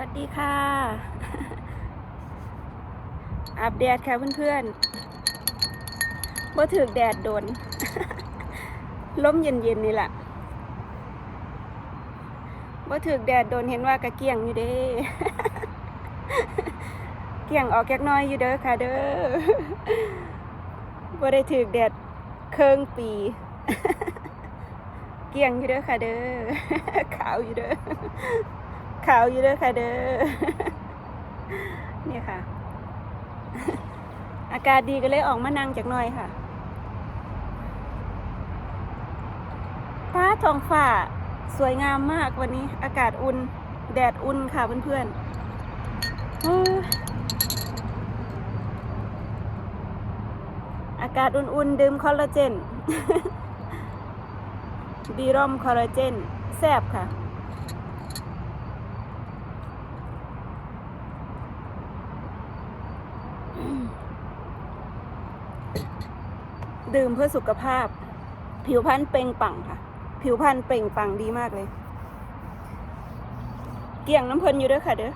วัสดีค่ะอัปเดตค่ะเพื่อนๆว่าถึกแดดโดนลมเย็นๆนี่แหละว่าถึกแดดโดนเห็นว่ากะเกี่ยงอยู่เด้ เกี่ยงออกแก๊กน้อยอยู่เด้อค่ะเด้อว่าได้ถึกแดดเคืองปี เกี่ยงอยู่เด้อค่ะเด้อ ขาวอยู่เด้อ ขาวอยู่เด้อค่ะเด้อนี่ค่ะ อากาศดีก็เลยออกมานั่งจากหน่อยค่ะฟ้าทองฟ้าสวยงามมากวันนี้ อากาศอุ่น แดดอุ่นค่ะเพื่อนๆอากาศอุ่นๆ ดื่มคอลลาเจน บีรอมคอลลาเจน แซ่บค่ะ ดื่มเพื่อสุขภาพ ผิวพรรณเปล่งปังค่ะ ผิวพรรณเปล่งปังดีมากเลย เกี่ยงน้ำเพลินอยู่ด้วยค่ะเด้อ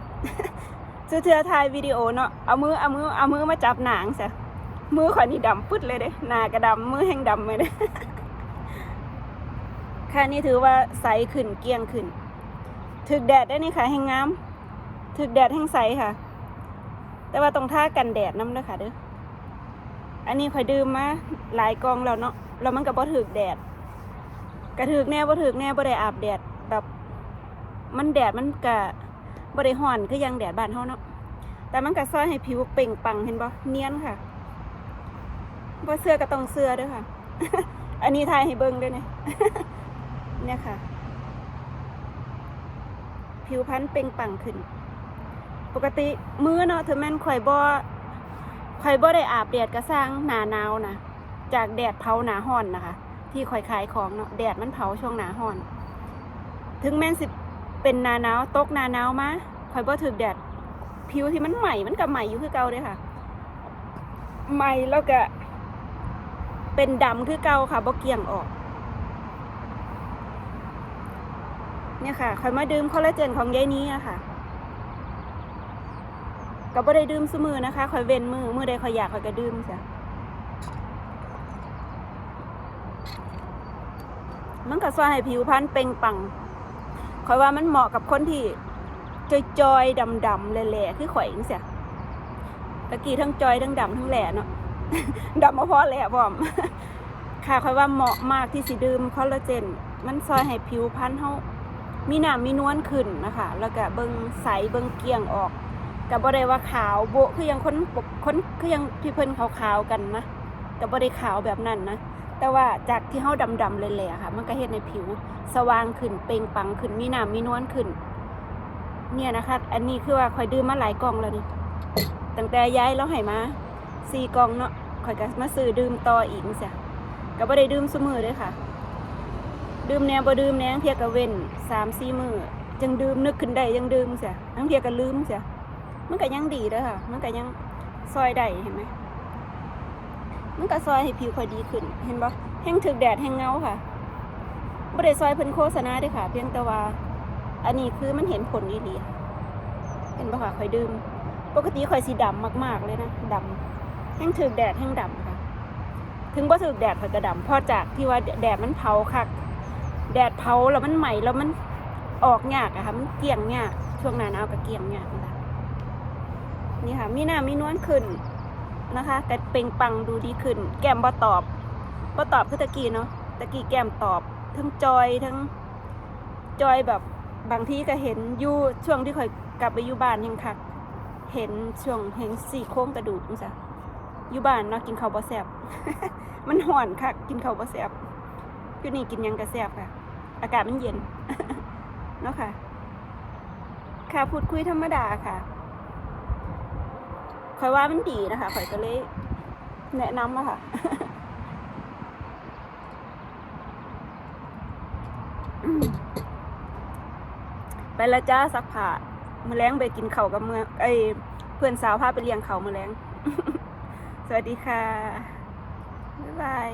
เจอเธอถ่ายวิดีโอเนาะเอามือเอามือเอามือมาจับหนางซะมือข่อนี่ดำปึ๊ดเลยเด้หนากระดำมือแห้งดำเลยเด้ค่ะนี่ถือว่าใสขึ้นเกลี้ยงขึ้นถึกแดดได้นี่ค่ะแห้งงามถึกแดดแห้งใสค่ะ แต่ว่าต้องท่ากันแดดน้ำด้อค่ะเด้อ อันนี้ข่อยดื่มมาหลายกองแล้วเนาะแล้วมันก็บ่ถึกแดดกระถึกแน่บ่ถึกแน่บ่ได้อาบแดดแบบมันแดดมันก็บ่ได้ร้อนคือยังแดดบ้านเฮาเนาะแต่มันก็ซอยให้ผิวเปล่งปังเห็นบ่เนียนค่ะบ่เสื้อก็ต้องเสื้อด้วยค่ะ อันนี้ทายให้เบิ่งด้วยเนี่ยเนี่ยค่ะ ผิวพรรณเปล่งปังขึ้น ปกติมื้อเนาะถึงแม่นข่อยบ่ ข่อยบ่ได้อาบแดดกระสร้างหนาหนาวนะจากแดดเผาหนาห้อนนะคะ ที่ข่อยขายของเนาะแดดมันเผาช่วงหนาห้อน ถึงแม้นสิเป็นหนาหนาวตกหนาหนาวมาข่อยบ่ถึกแดดผิวที่มันใหม่มันก็ใหม่อยู่คือเก่าเลยค่ะใหม่แล้วก็เป็นดำคือเก่าค่ะบ่เกี่ยงออก เนี่ยค่ะข่อยมาดื่มคอลลาเจนของยายนี้อะค่ะ ก็บ่ได้ดื่มซุมือนะคะคอยเว้นมือมือใดคอยอยากคอยก็ดื่มจ้ะมันก็ช่วยให้ผิวพรรณเป่งปังคอยว่ามันเหมาะกับคนที่จอยๆดำๆแหล่ๆคือข่อยจังซี่ตะกี้ทั้งจอยทั้งดำทั้งแหล่เนาะดำมาพอแหล่พร้อม ค่ะคอยว่าเหมาะมากที่สิดื่มคอลลาเจน มันซอยให้ผิวพรรณเฮามีหนามมีนวลขึ้นนะคะ แล้วก็เบิ่งใสเบิ่งเกลี่ยงออก กับบ่ได้ว่าขาวโบคือยังคนปกคนคือยังที่เพิ่นขาวๆกันนะกับบ่ได้ขาวแบบนั้นนะแต่ว่าจากที่เฮาดำๆเลยๆอะค่ะ มันก็เฮ็ดในผิวสว่างขึ้นเปล่งปังขึ้นมีน้ำมีนวลขึ้น เนี่ยนะคะ อันนี้คือว่าข่อยดื่มมาหลายกล่องแล้วนี่ตั้งแต่ย้ายแล้วให้มาสี่กล่องเนาะข่อยก็มาซื้อดื่มต่ออีกเสียก็บ่ได้ดื่มซุมือเด้อค่ะ ดื่มแนวบ่ดื่มแนวเทียก็เว้น3-4มื้อจังดื่มนึกขึ้นได้ยังดื่มเสียทั้งเทียก็ลืมเสีย มันก็ยังดีเด้อค่ะ มันก็ยังซอยได้เห็นไหมมันก็ซอยให้ผิวค่อยดีขึ้น เห็นบ่แห้งถึกแดดแห้งเงาค่ะบ่ได้ซอยเพิ่นโฆษณาด้อค่ะ เพียงแต่ว่า อันนี้คือมันเห็นผลดีๆเห็นบ่ค่ะค่อยดื่ม ปกติค่อยสีดำมาก ๆ เลยนะดำแห้งถึกแดดแห้งดำค่ะ ถึงบ่ถึกแดดค่อยก็ดำเพราะจากที่ว่าแดดมันเผาคักแดดเผาแล้วมันใหม่แล้วมันออกยากอะค่ะมันเกี่ยงยากช่วงหน้าหนาวก็เกี่ยงยากนะคะ นี่ค่ะ มีหน้ามีนวลขึ้นนะคะ แต่เปล่งปังดูดีขึ้น แก้มบ่ตอบบ่ตอบคือตะกี้เนาะตะกี้แก้มตอบ ทั้งจอยทั้งจอยแบบบางทีก็เห็นอยู่ช่วงที่คอยกลับไปอยู่บ้านยังคักเห็นช่วงเห็นสี่โค้งกระดูกจังซะอยู่บ้านเนาะกินข้าวบ่แซ่บมันห่อนคักกินข้าวบ่แซ่บอยู่นี่กินยังก็แซ่บค่ะ อากาศมันเย็นเนาะค่ะ ค่ะพูดคุยธรรมดาค่ะ ข่อยว่ามันดีนะคะข่อยก็เลยแนะนำอะค่ะไปละจ้าสักผ่ามือแรงไปกินเข่ากับเมืองไอ้เพื่อนสาวพาไปเลี้ยงเข่ามือแรงสวัสดีค่ะ บ๊ายบาย